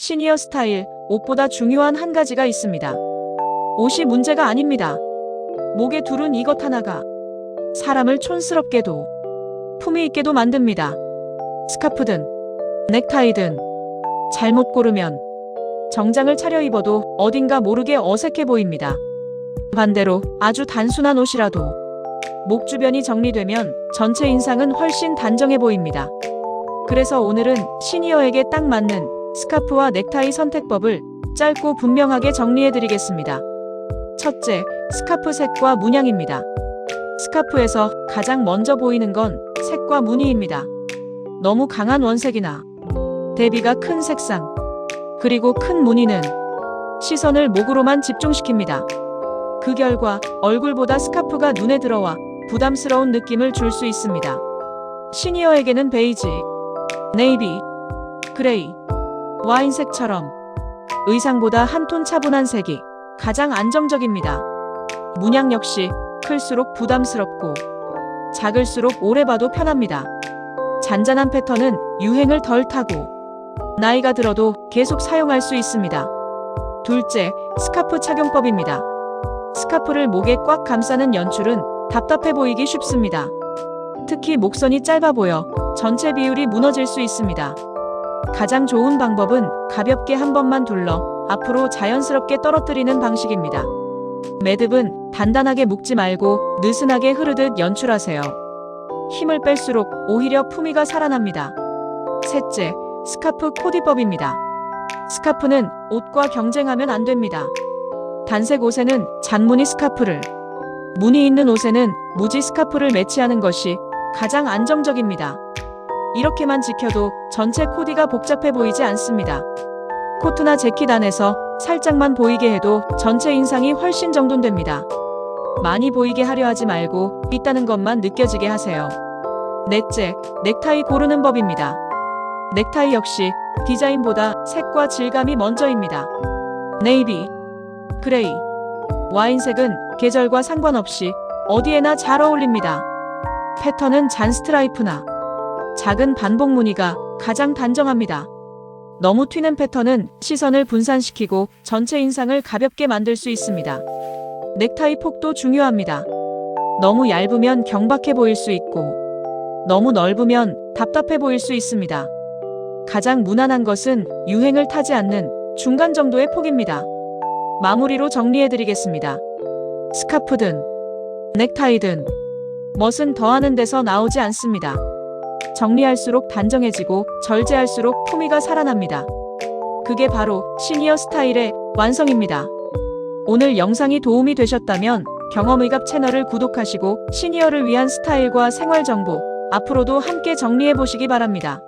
시니어 스타일, 옷보다 중요한 한 가지가 있습니다. 옷이 문제가 아닙니다. 목에 두른 이것 하나가 사람을 촌스럽게도 품위 있게도 만듭니다. 스카프든 넥타이든 잘못 고르면 정장을 차려 입어도 어딘가 모르게 어색해 보입니다. 반대로 아주 단순한 옷이라도 목 주변이 정리되면 전체 인상은 훨씬 단정해 보입니다. 그래서 오늘은 시니어에게 딱 맞는 스카프와 넥타이 선택법을 짧고 분명하게 정리해 드리겠습니다. 첫째, 스카프 색과 문양입니다. 스카프에서 가장 먼저 보이는 건 색과 무늬입니다. 너무 강한 원색이나 대비가 큰 색상, 그리고 큰 무늬는 시선을 목으로만 집중시킵니다. 그 결과 얼굴보다 스카프가 눈에 들어와 부담스러운 느낌을 줄 수 있습니다. 시니어에게는 베이지, 네이비, 그레이, 와인색처럼 의상보다 한 톤 차분한 색이 가장 안정적입니다. 문양 역시 클수록 부담스럽고 작을수록 오래 봐도 편합니다. 잔잔한 패턴은 유행을 덜 타고 나이가 들어도 계속 사용할 수 있습니다. 둘째, 스카프 착용법입니다. 스카프를 목에 꽉 감싸는 연출은 답답해 보이기 쉽습니다. 특히 목선이 짧아 보여 전체 비율이 무너질 수 있습니다. 가장 좋은 방법은 가볍게 한 번만 둘러 앞으로 자연스럽게 떨어뜨리는 방식입니다. 매듭은 단단하게 묶지 말고 느슨하게 흐르듯 연출하세요. 힘을 뺄수록 오히려 품위가 살아납니다. 셋째, 스카프 코디법입니다. 스카프는 옷과 경쟁하면 안 됩니다. 단색 옷에는 잔무늬 스카프를, 무늬 있는 옷에는 무지 스카프를 매치하는 것이 가장 안정적입니다. 이렇게만 지켜도 전체 코디가 복잡해 보이지 않습니다. 코트나 재킷 안에서 살짝만 보이게 해도 전체 인상이 훨씬 정돈됩니다. 많이 보이게 하려 하지 말고 있다는 것만 느껴지게 하세요. 넷째, 넥타이 고르는 법입니다. 넥타이 역시 디자인보다 색과 질감이 먼저입니다. 네이비, 그레이, 와인색은 계절과 상관없이 어디에나 잘 어울립니다. 패턴은 잔 스트라이프나 작은 반복 무늬가 가장 단정합니다. 너무 튀는 패턴은 시선을 분산시키고 전체 인상을 가볍게 만들 수 있습니다. 넥타이 폭도 중요합니다. 너무 얇으면 경박해 보일 수 있고, 너무 넓으면 답답해 보일 수 있습니다. 가장 무난한 것은 유행을 타지 않는 중간 정도의 폭입니다. 마무리로 정리해 드리겠습니다. 스카프든, 넥타이든, 멋은 더하는 데서 나오지 않습니다. 정리할수록 단정해지고 절제할수록 품위가 살아납니다. 그게 바로 시니어 스타일의 완성입니다. 오늘 영상이 도움이 되셨다면 경험의갑 채널을 구독하시고 시니어를 위한 스타일과 생활 정보 앞으로도 함께 정리해 보시기 바랍니다.